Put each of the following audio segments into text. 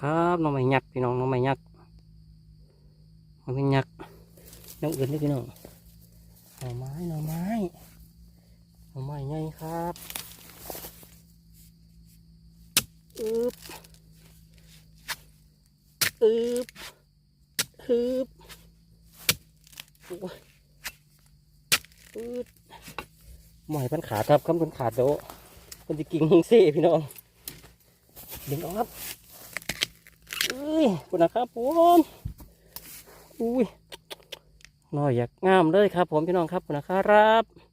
ครับน้องไม้ยักพี่น้องน้องไม้ยักน้องไม้ยักน้องอื่นด้วยพี่น้องหน่อไม้หน่อไม้หน่อไม้ใหญ่ครับอึบอึบฮึบโอ้ยอึดหมอยพันขาดครับคำพันขาดโดมันจะกิ่งหงเซ่พี่น้องดึงออกครับอุ้ ยคุณนะครับผมอุ้ยน้อยอยากงามเลยครับ ผมพี่น้องครับคุณนะครับ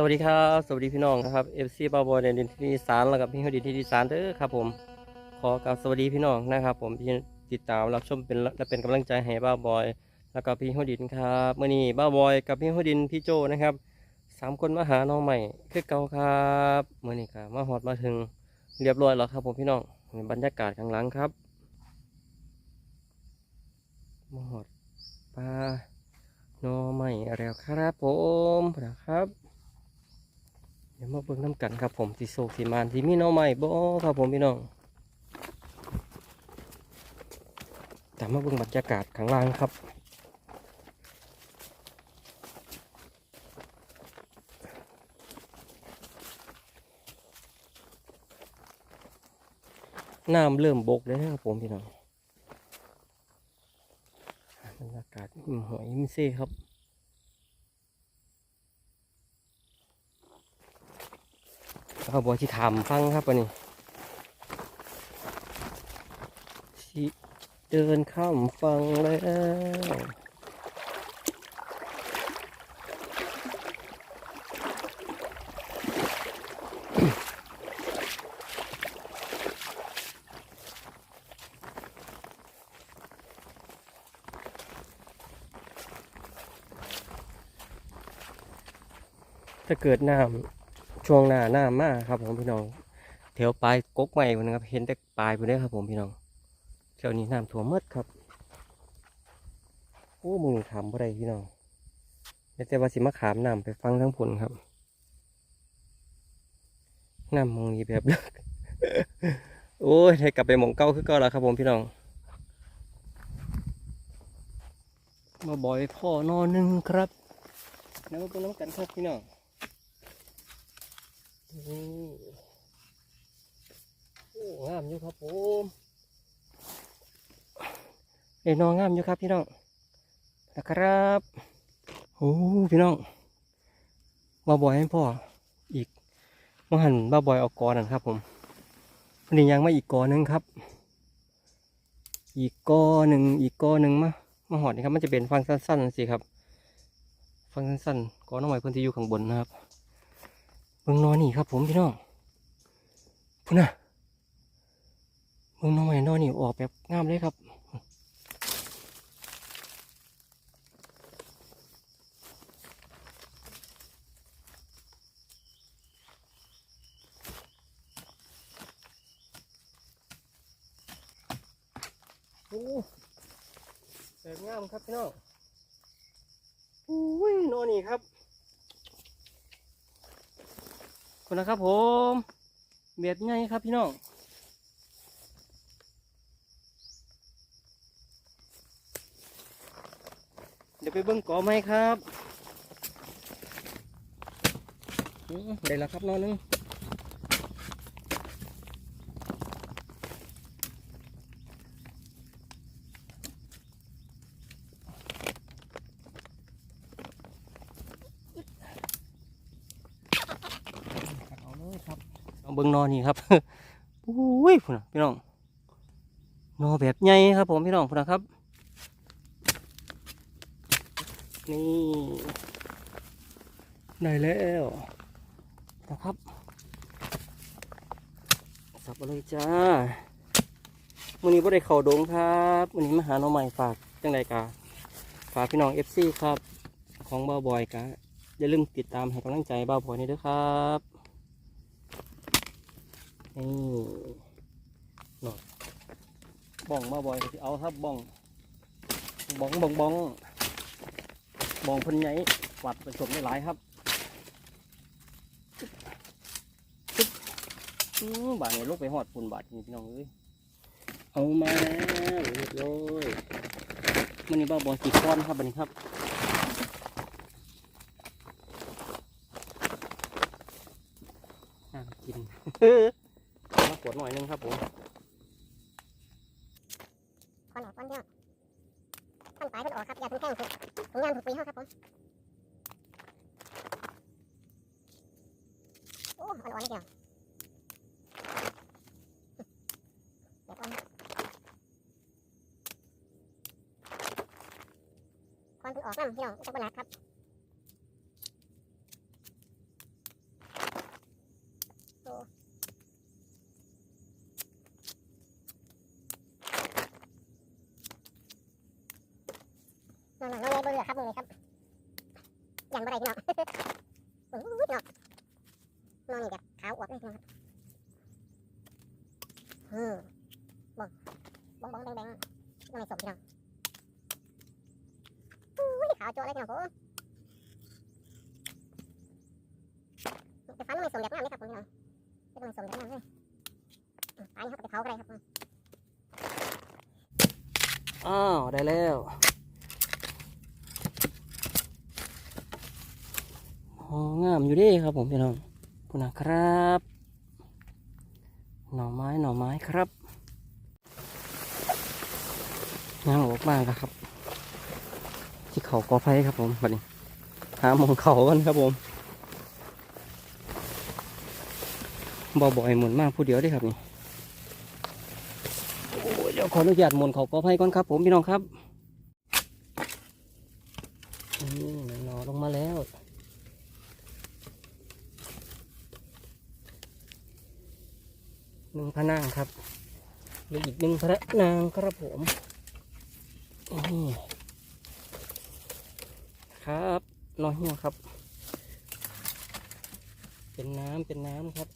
สวัสดีครับ สวัสดีพี่น้องนะครับเอฟซีบาบอยในดินที่ดีสานแล้วกับพี่ฮดินที่ดีสานเด้อครับผมขอกราบสวัสดีพี่น้องนะครับ ผมที่ติดตามรับชมเป็นและเป็นกำลังใจให้บ้าบอย แล้วก็พี่ฮดินครับเมื่อนี้บ้าบอยกับพี่ฮดินพี่โจนะครับสามคนมาหาน้องใหม่คือเก่าครับเมื่อนี้ครับมาหอดมาถึงเรียบร้อยแล้วครับ ผมพี่น้องบรรยากาศข้างหลังครับมาหอดปลาน้องใหม่แล้วครับผมนะครับ เดี๋ยวมาเบิ่งน้ำกันครับผมสีโศกสีมานสีมีน้อใหม่บ่ครับผมพี่น้องแต่มาเบิ่งบรรยากาศข้างล่างครับน้ำเริ่มบกแล้วนะครับผมพี่น้องบรรยากาศอิ่มหอยอิ่มเซ่ครับ เอาบอที่ถามฟังครับวันนี้สิเดินข้ามฟังแล้วถ้าเกิดน้ำ ช่วงหน้าหน้ามากครับผมพี่น้องแถวปลายกกใหม่พุ่นนะครับ เห็นแต่ปลายไปได้ครับผมพี่น้องแถวนี้น้ำท่วมหมดครับโอ้มึงถามอะไรพี่น้องแต่ว่าสิมาขามน้ำไปฟังทั้งผลครับน้ำมองนี้แบบเลิกโอ้ยให้กลับไปหมองเก้าคือเก็แล้วครับผมพี่น้อง มาบ่อยพ่อนอนหนึ่งครับ แล้วมาเป็นน้ำกันครับพี่น้อง นี่โอ้งามอยู่ครับผมเอ้ยน้องงามอยู่ครับพี่น้องนะครับโอ้พี่น้องบาบอยให้พ่ออีกมาหันบาบอยเอากอนั่นครับ ผมวันนี้ยังมาอีกกอหนึ่งครับ อีกกอหนึ่งอีกกอหนึ่งมามาหอดนี่ครับมันจะเป็นฟังสั้นๆสิครับ ฟังสั้นๆกอน้องใหม่เพื้นที่อยู่ข้างบนนะครับ เมืองนอนนี่ครับ ผมพี่น้องพุ่นน่ะเมืองนอนใหม่นอนนี่ออกแบบงามเลยครับโอ้แบบงามครับพี่น้องอุ้ยนอนนี่ครับ คนนะครับผมเบียดไงครับพี่น้องเดี๋ยวไปเบิ้งกอไหมครับได้แล้วครับนอนหนึงเอาเลยครับ เอาเบิ้ง นี่ครับอุ้ยพุ่นพี่น้องนอแบบใหญ่ครับ ผมพี่น้องพุ่นครับ นี่ได้แล้วนะครับสับเลยจ้าวันนี้บ่ได้เข่าดงครับวันนี้มาหาน้องใหม่ฝากจังใดกาฝากพี่น้องเอฟซีครับ ของบ้าบอยกะอย่าลืมติดตามให้กำลังใจบ้าบอยนี่ด้วยครับ นี่หนอดบ้องบ้าบ่อยก็สิเอาครับบ้องบ้องบ้องบ้องบ้องพันใหญ่วัดผสมได้หลายครับอืมบาทนี้ลูกไปหอดปุ่นบาทนี่พี่น้องเอ้ยเอามาแล้วเรียบร้อยมันนี่บ้าบอลสีก้อนครับบันนี้ครับน่ากิน หน่อยนึงครับผมควันออกควันเดียวควันปลายมันออกครับอย่าเพิ่งแข้งถูกถุงยางถูกปีเข้าครับผมโอ้อ่อนๆนิดเดียวเดี๋ยวก่อนควันเพิ่งออกน้ำพี่น้องจะบหนักครับโอ้นอนหลังนอนเลยบนเรือครับมึงเลยครับยันบ่ได้พี่น้อง โอ้ยน้องนอนนี่แบบขาวอวบเลยพี่น้องครับอืมบ้องบ้องบ้องแดงแดงน้องไม่สมพี่น้องอุ้ย ขาวโจ้เลยพี่น้องผมแต่ฟันน้องไม่สมแบบนั้นเลยครับผมพี่น้องไม่ต้องสมแบบนั้นเลยอืมตายนี่ครับไปเผาก็ได้ครับอ้าว ได้แล้วอ๋องามอยู่ดีครับผมพี่น้องคุณนะครับ หน่อไม้หน่อไม้ครับงามออกมากครับ ที่เขากอไผ่ครับผมบัดนี้หามองเขากันครับผมบ่บ่อยหมุนมากผู้เดียวได้ครับนี่โอ้ยเดี๋ยวขออนุญาตหมุนเขากอไผ่ก่อนครับ ผมพี่น้องครับนี่หนอลงมาแล้วหนึ่งพระนางครับหลืออีกหนึ่งพระนางครับผมนี่ ครับนอเหี่ยวครับ เป็นน้ำเป็นน้ำครับ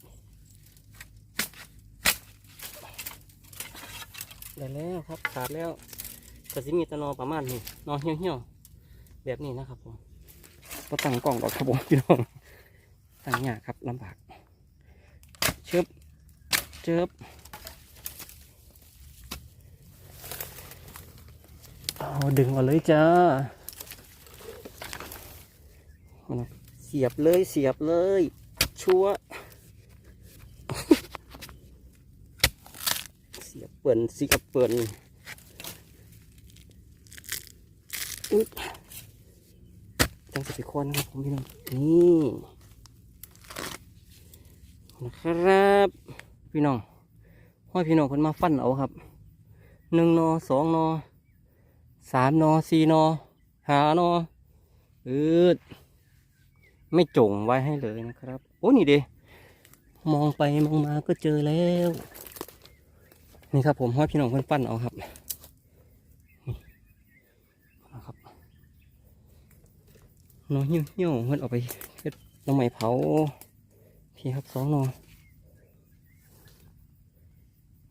ได้แล้วครับขาดแล้วก็สิมีตะนอประมาณนี้นอเหี่ยวเหี่ยวๆแบบนี้นะครับผมก็ตั้งกล่องดอกครับผมพี่น้องตั้งยากครับลำบากเชิบเชิบเอาดึงมาเลยจ้า เอานะเสียบเลยเสียบเลย ชัวเสียบเปิ่นเสียบเปิ่นอุ๊ยจังสปิคอนนะครับผมพี่น้องนี่นะครับพี่น้องห้อยพี่น้องคนมาฟันเอาครับหนึ่งนอสองนอสามนอสี่นอหานออืด ไม่จงไว้ให้เลยนะครับ โอ้นี่เดมองไปมองมาก็เจอแล้ว นี่ครับผมห้อยพี่น้องเพื่อนปั้นเอาครับนะครับน้องเหี่ยวเหี่ยวเพื่อนเอาไปเฮ็ดน้ำไม้เผาพี่ครับสองนอ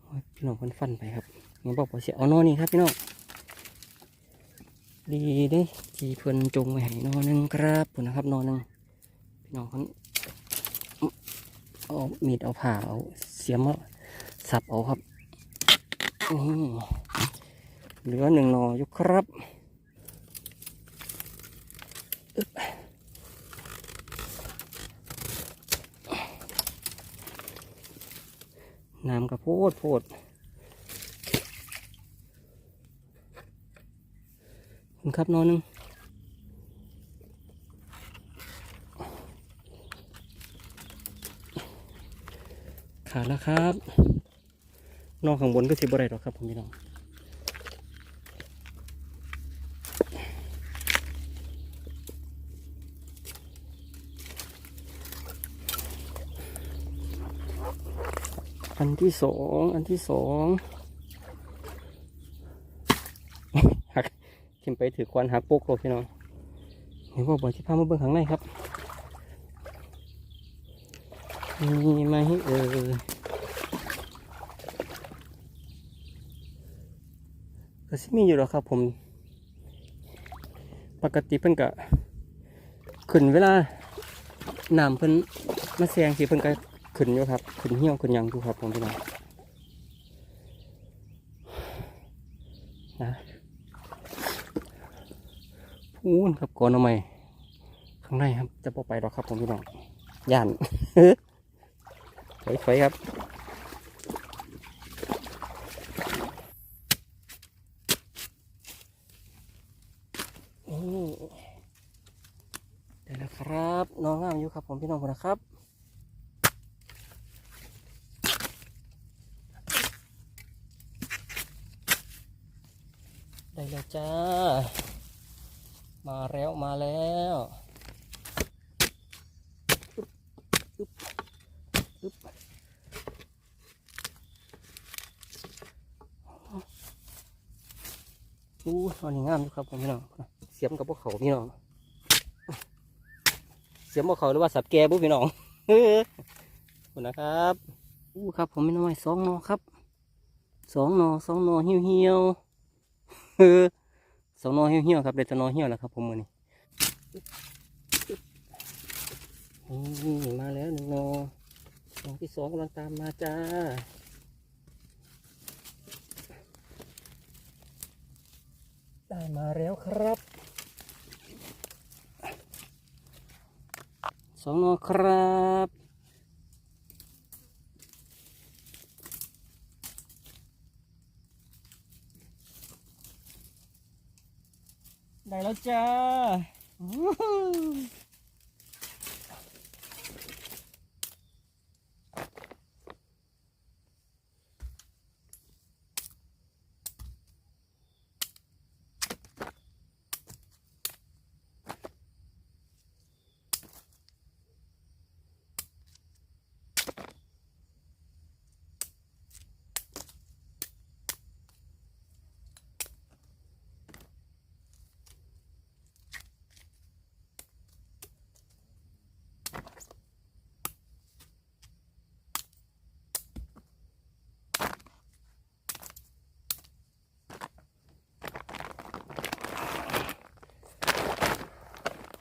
ห้อยพี่น้องเพื่อนฟันไปครับงั้นบอกว่าเสียเอานอนี่ครับพี่น้องดีเด้ที่เพื่อนจงไว้ให้นอหนึงครับพุ่นะครับนอหนึง น้องเพิ่นเอามีดเอาผ่าเอาเสียมมาสับเอาครับนี่เหลือหนึ่งหนออยู่ครับน้ำกระโพดโพดคุณครับนอหนึ่ง ขาดแล้วครับ นอกข้างบนก็สิบอะไรหรอครับผมพี่น้องอันที่สองอันที่สองหักเข็มไปถือควันหักโป๊กโลพี่น้องเห็นว่าบ่อที่พามาเบื้องข้างในครับ มีไหมเออก็สิมีอยู่แล้วครับผม ปกติเพิ่นก็ขึ้นเวลาน้ำเพิ่นมาแซงสิเพิ่นก็ขึ้นอยู่ครับ ขึ้นเหี่ยวขึ้นยังอยู่ครับผมพี่น้องนะพูนครับก่อนเอาใหม่ข้างในครับจะพอไปหรอครับผมพี่น้องย่าน ถอยครับนี่ได้แล้วครับน้องงามอยู่ครับ ผมพี่น้องนนะครับได้แล้วจ้า มาแล้วมาแล้วอึ๊บอึ๊บอึ๊บ อู้ตอนนี้งามอยู่ครับผมพี่น้องเสียมกับพวกเขาพี่น้องเสียมพวกเขาหรือว่าสับแกบุพี่น้องคุณนะครับอู้ครับ ผมไมีน้อยสองนอครับสองนอสองนอเหี่ยวเหี่ยวสองนอเหี่ยวเหี่ยวครับเด็ดแต่หนอเหี่ยวแล้วครับ ผมมือนี้นี่มาแล้วหนึ่งนอหนอที่สองกำลังตามมาจ้า ได้มาแล้วครับสองอครับได้แล้วจ้า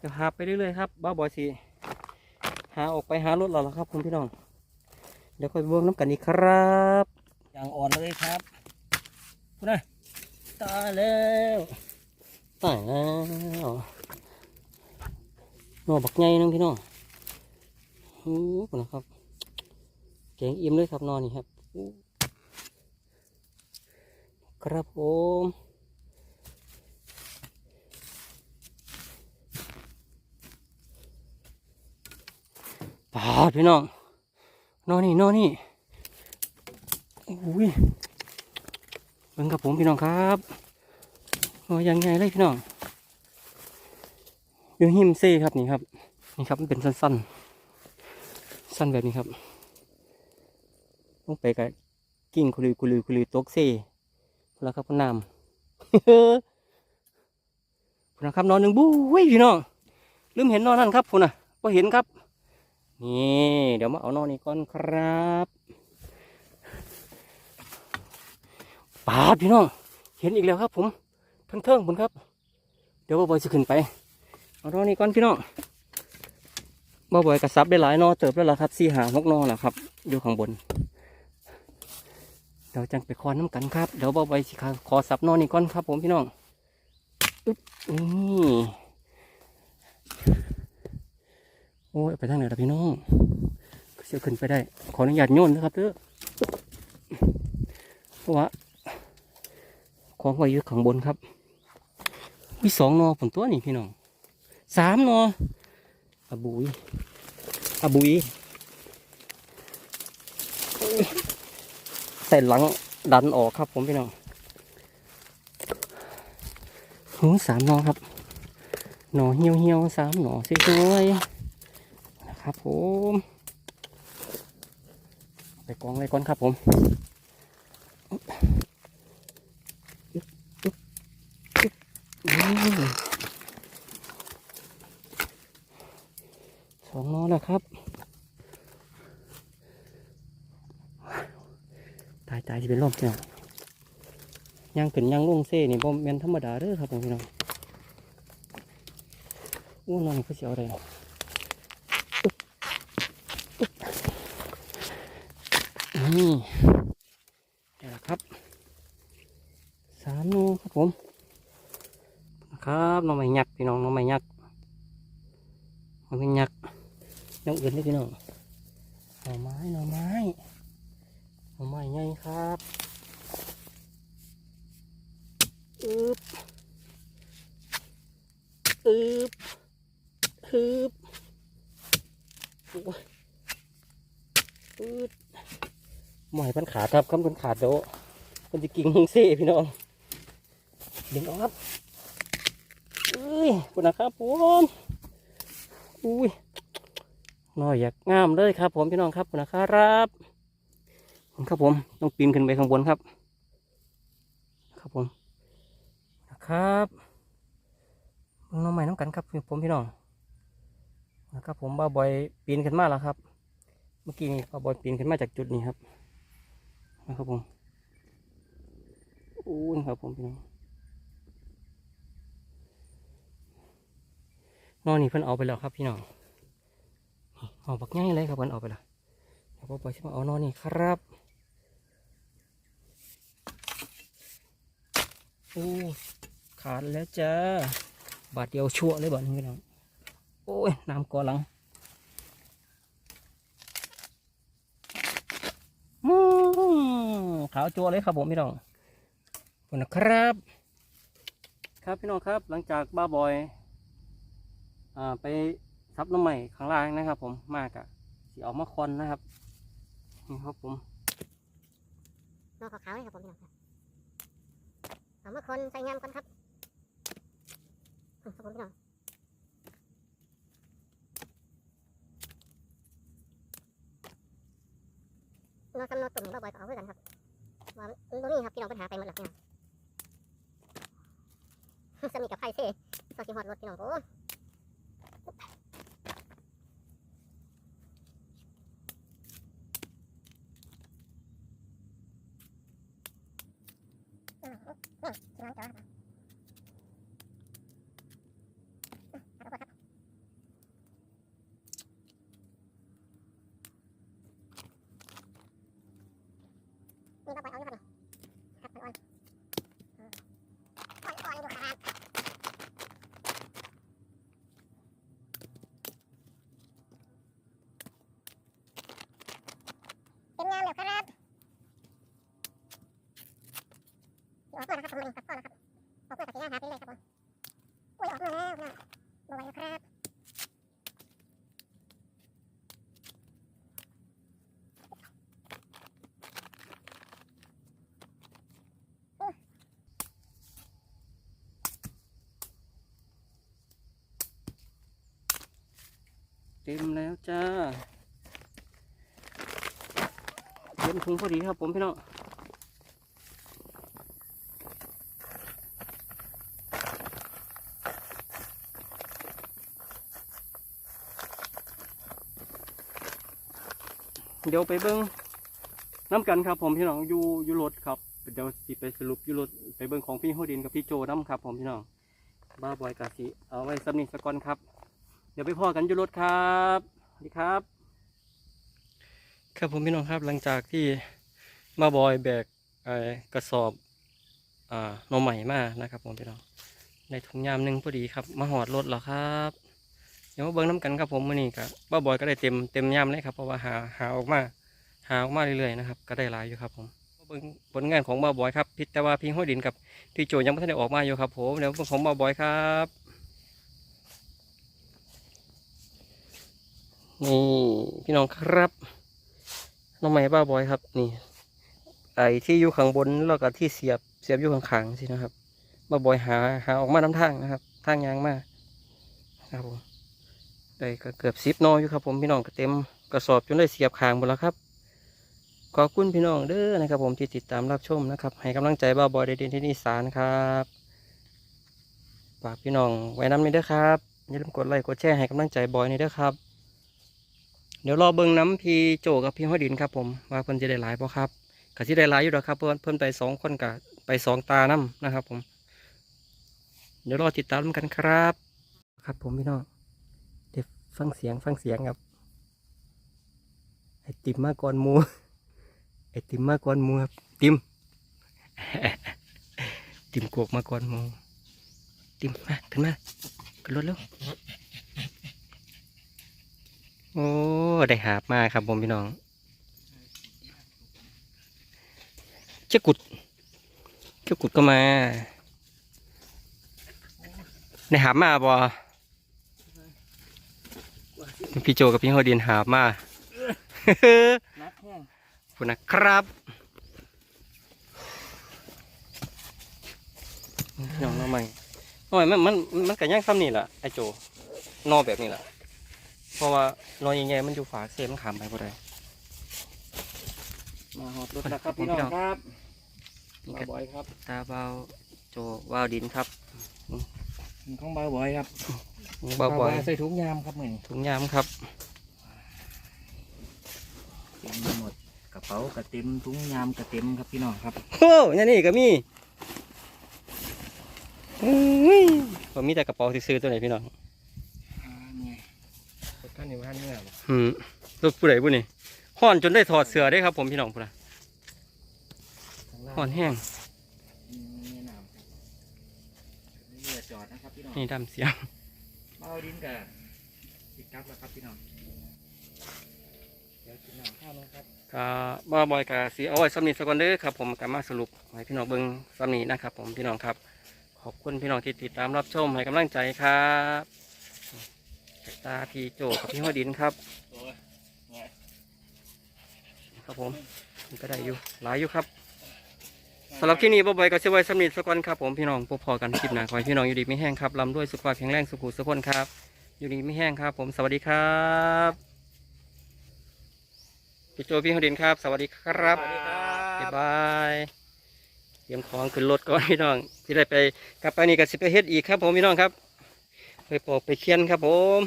เดี๋ยวหาไปเรื่อยๆครับบ้าบอยสิหาออกไปหารถเราแล้วครับคุณพี่น้อง เดี๋ยวค่อยเบิ่งน้ำกันอีกครับอย่างอ่อนเลยครับคุณนะตายแล้วตายแล้วนอบักไงนึงพี่น้องโอ้คุณนะครับแกงอิ่มเลยครับนอนนี่ครับอู้ครับผม ปาดพี่น้องนอนนี่นอนนี่อุ้ยเบิ่งกับผมพี่น้องครับโอ้ยังไงเลยพี่น้องอยู่หิมเซ่ครับนี่ครับ นี่ครับมันเป็นสั้นๆสั้นแบบนี้ครับลงไปกับกิ่งคุลือคุลือคุลือตกเซ่แล้วครับก็น้ำพี่น้องครับนอนหนึ่งบู้ยพี่น้องลืมเห็นนอนนั่นครับคุณน่ะก็เห็นครับ นี่เดี๋ยวมาเอานอนนี่ก่อนครับปาดพี่น้อง เห็นอีกแล้วครับผมเทิงเทิงผมครับ เดี๋ยวบ่บอยจะขึ้นไป เอานอนนี่ก่อนพี่น้องบ่บอยกระซับได้หลายนอเติบแล้วล่ะครับสี่หาหกนอแหละครับอยู่ข้างบนเดี๋ยวจังไปคอนน้ำกันครับ เดี๋ยวบ่บอยสิขอซับนอนนี่ก่อนครับ ผมพี่น้องอึ๊บนี่ โอ้ยไปทางไหนล่ะพี่น้องเสียขึ้นไปได้ ขออนุญาตโยนนะครับเด้อเพราะว่าของไว้อยู่ข้างบนครับ มีสองนอผมตัวนี่พี่น้องสามนออาบุยอาบุยใส่หลังดันออกครับผมพี่น้องหูสามนอครับ หนอเหี่ยวเหี่ยวสามหนอสวย ครับผมไปกองไว้ก่อนครับผมสองนอแล้วครับตายตายที่เป็นลมพี่น้องย่างขึ้นย่างลงเซ่นี่บ่แม่นธรรมดาเด้อครับผมพี่น้องอู้น้องเขาสิเอาอะไรอึ๊บอึ๊บ นี่นี่แหละครับสามโนครับผมครับน้องไม้ยักพี่น้องน้องไม้ยักน้องไม้ยักน้องอื่นได้พี่น้องหน่อไม้หน่อไม้หน่อไม้ใหญ่ครับอึบอึบฮึบโอ้ยอึด หมอยพันขาดครับคำพันขาดโดะมันจะกิ่งมึงเซ่พี่น้องดึงออกครับอุ้ยคุณนะครับผมอุ้ยน้อยอยากงามเลยครับ ผมพี่น้องครับคุณนะครับครับผมต้องปีนขึ้นไปข้างบนครับ ครับผมนะครับน้องใหม่น้ำกันครับผมพี่น้องนะครับผมบ้าบอยปีนขึ้นมาแล้วครับ เมื่อกี้นี้บ้าบอยปีนขึ้นมาจากจุดนี้ครับ นะครับผมอู้นครับผมพี่น้องนอนนี่เพิ่นเอาไปแล้วครับพี่น้องเอาบักง่ายเลยครับเพิ่นเอาไปแล้วเดี๋ยวบ้าบอยจะมาเอานอนนี่ครับโอ้ขาดแล้วจ้าบาดเดียวชั่วเลยบาดนี้พี่น้องโอ้ยน้ำก่อหลังอืม ขาวจัวเลยครับผมพี่น้องขอบคุณนะครับ ครับพี่น้องครับหลังจากบ้าบอยอ่าไปซับน้ำใหม่ข้างล่างนะครับ ผมมากอะสีออกมาคอนนะครับนี่ครับผมนอขาวๆเลยครับผมพี่น้องครับเอามาคนใส่งามก่อนครับครับผมพี่น้อง นอสำนอนตุ่มนี่บ่อยๆก็เอาไว้กันครับว่ามันบ่มีครับพี่น้องปัญหาไปหมดแล้วพี่น้องสมีกับไพ่เซ่สอสิฮอดรถพี่น้องโอ้อืมอืมที่ร้านจอดครับอืมครับครับนี่ก็ไปเอาอยู่ครับนี่ครับอ่อนๆอืมอ่อนๆอยู่ครับ เป็นงานแล้วครับออ กมาแล้วครับผมมาครับพ่อแล้วครับออกมาจากที่หน้าหาไปเลยครับผมอุ้ยออกมาแล้วนะมาไว้ครับเต็มแล้วจ้าเต็มถุงพอดีครับผมพี่น้อง เดี๋ยวไปเบิ้งน้ำกันครับผมพี่น้องอยู่ยูรถครับเดี๋ยวสิไปสรุปยูรถไปเบิ้งของพี่โฮดินกับพี่โจน้ำครับผมพี่น้องบ้าบอยกาสิเอาไว้สำนิสก่อนครับ เดี๋ยวไปพ่อกันยูรถครับสวัสดีครับ ครับผมพี่น้องครับหลังจากที่มาบอยแบกไอ้กระสอบอ่าหนมใหม่มานะครับผมพี่น้องในถุงยามหนึ่งพอดีครับ มาหอดรถแล้วครับ ดี๋ยวมาเบิ้งน้ำกันครับผมมื่อนี้ก็บ้าบอยก็ได้เต็มเต็มยามเลยครับเพราะว่าหาหาออกมาหาออกมาเรื่อยๆนะครับก็ได้หลายอยู่ครับผมเบิ้งผลงานของบ้าบอยครับพิจารณาพิงห้อยดินกับพี่โจยังไม่ทันได้ออกมาอยู่ครับผมเดี๋ยวเบิ่งของบ้าบอยครับนี่พี่น้องครับน้องใหม่บ้าบอยครับ นี่ ไอ้ที่อยู่ข้างบนแล้วก็ที่เสียบเสียบอยู่ข้างๆสินะครับบ้าบอยหาหาออกมาน้ำทางนะครับทางยางมากครับผม ได้ก็เกือบสิบนออยู่ครับผมพี่น้องก็เต็มกระสอบจนได้เสียบคางหมดแล้วครับ ขอบคุณพี่น้องเด้อนะครับ ผมที่ติดตามรับชมนะครับ ให้กำลังใจบ่าวบอยเดนที่อีสานครับฝากพี่น้องไว้น้ำนี้เด้อครับอย่าลืมกดไลค์กดแชร์ให้กำลังใจบอยนี่เด้อครับ เดี๋ยวรอเบิ่งน้ำพี่โจกับพี่ห้อยดินครับ ผมว่าเพิ่นจะได้หลายป่ครับก็สิได้หลายอยู่ดอกครับ เพิ่นเพิ่นไปสองคนกับไปสองตาน้ำนะครับ ผม เดี๋ยวรอติดตามกันครับ ครับผมพี่น้อง ฟังเสียงฟังเสียงครับ ไอติมมาก่อนมูไอติมมาก่อนมูครับ ติม ติมโกกมาก่อนมูติมมาขึ้นมาขึ้นรถแล้วโอ้ได้หาบมาครับผมพี่น้องเจ้ากุดเจ้ากุดก็มาได้หาบมาบ่ พี่โจกับพี่ฮอดินหาบมานักแห้งขอบคุณนะครับน้องน้องใหม่น้อยมันมันมันก็ย่างซ้ำนี่แหละไอโจนอแบบนี้แหละเพราะว่านอใหญ่ๆมันอยู่ฝาเซมนขามไปบ่ได้มาหอดรถแล้วครับพี่น้องครับนี่มาก็บ่อยครับ ตาเบาโจวาวดินครับ ของเบาบ่อยครับเบาบ่อยใส่ถุงยามครับเหมือนถุงยามครับเต็มไปหมดกระเป๋ากระเต็มถุงยามกระเต็มครับพี่น้องครับโอ้ยนี่ก็มีอุ้ยผมมีแต่กระเป๋าซื้อๆตัวไหนพี่น้องอ่าเนี่ยรถคันนี้คันนี้เหรออืมรถผู้ใดผู้นี่ห่อนจนได้ถอดเสื้อได้ครับ ผมพี่น้องพุ่นน่ะข้างล่างห่อนแห้ง อืมมีน้ำครับเรือจอด นะครับพี่น้องนี่ดำเสียงเบาดินกับติดกับแล้วครับพี่น้องเดี๋ยวกินน้ำข้าวนะครับก็บ่บ่อยกับสีเอาไว้สำนีสกอนเด้อครับผมก็มาสรุปให้พี่น้องเบิ่งสำนีนะครับผมพี่น้องครับ ขอบคุณพี่น้องที่ติดตามรับชมให้กำลังใจครับจากตาพี่โจกับพี่ห้อยดินครับโอ้ยไงครับผมมันก็ได้อยู่หลายอยู่ครับ สำหรับที่นี้บ่บ่อยก็เชื่อไว้สำนีสกอนครับผมพี่น้องพบพอกันคลิปหน้าขอให้พี่น้องอยู่ดีไม่แห้งครับลำด้วยสุขภาพแข็งแรงสุขุสุขคนครับ อยู่ดีไม่แห้งครับผมสวัสดีครับพี่โจพี่ห้อดินครับสวัสดีครับ สวัสดีครับบ๊ายบายเตรียมของขึ้นรถก่อนพี่น้องที่ได้ไปกลับไปนี่ก็สิไปเฮ็ดอีกครับผมพี่น้องครับ ไปปอกไปเคียนครับผม